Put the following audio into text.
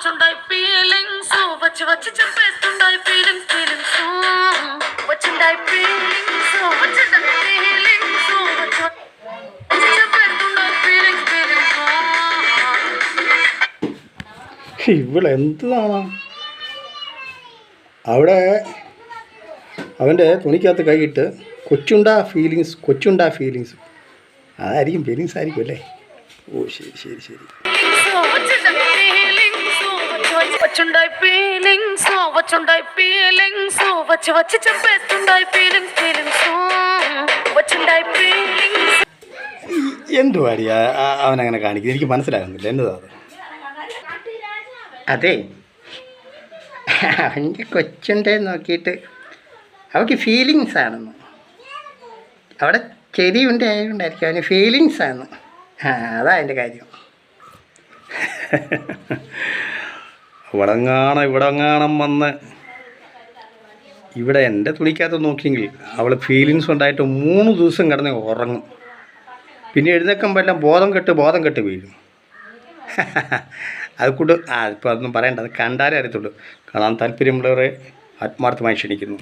వచ్చుంటాయి feelings వచ్చి వచ్చి చెప్పేస్తుంటాయి feelings feelings వచ్చుంటాయి feelings వచ్చుంటాయి feelings వచ్చి వచ్చి చెప్పేస్తుంటాయి ఫీలింగ్స్ ఫీలింగ్స్ ഇവളെന്താണ് അവിടെ അവൻ്റെ തുണിക്കകത്ത് കൈയിട്ട് കൊച്ചുണ്ടാ ഫീലിങ്സ് കൊച്ചുണ്ടാ ഫീലിങ്സ് അതായിരിക്കും ഫീലിങ്സ് ആയിരിക്കും അല്ലേ ഓ ശരി ശരി ശരി వచ్చుండాయి ఫీలింగ్స్ వచ్చుండాయి ఫీలింగ్స్ వచ్చి వచ్చి చెప్పేస్తుండాయి ఫీలింగ్స్ ఫీలింగ్స్ వచ్చుండాయి ఫీలింగ్స్ എന്തുവാടി ആ- ആ- അവനങ്ങനെ കാണിക്കുന്നത് എനിക്ക് മനസ്സിലാകുന്നില്ല എന്നതാ അത് അതെ അവൻ്റെ കൊച്ചുണ്ടെ നോക്കിയിട്ട് അവൾക്ക് ഫീലിങ്സ് ആണെന്ന് അവിടെ ചെടി ഉണ്ട് ആയതുകൊണ്ടായിരിക്കും അവന് ഫീലിങ്സ് ആണ് ആ അതാ എൻ്റെ കാര്യം ഇവിടെങ്ങാണം ഇവിടെങ്ങാണം വന്ന്. ഇവിടെ എന്റെ തുണിക്കകത്ത് നോക്കിയെങ്കിൽ അവൾ ഫീലിങ്സ് ഉണ്ടായിട്ട് മൂന്ന് ദിവസം കിടന്ന് ഉറങ്ങും. പിന്നെ എഴുന്നേക്കുമ്പോൾ എല്ലാം ബോധം കെട്ട് ബോധം കെട്ട് വീഴും. അത് കൊണ്ട് ആ ഇപ്പോൾ അതൊന്നും പറയണ്ട അത് കണ്ടാലേ അറിയത്തുള്ളൂ. കാണാൻ താല്പര്യമുള്ളവരെ ആത്മാർത്ഥമായി ക്ഷണിക്കുന്നു.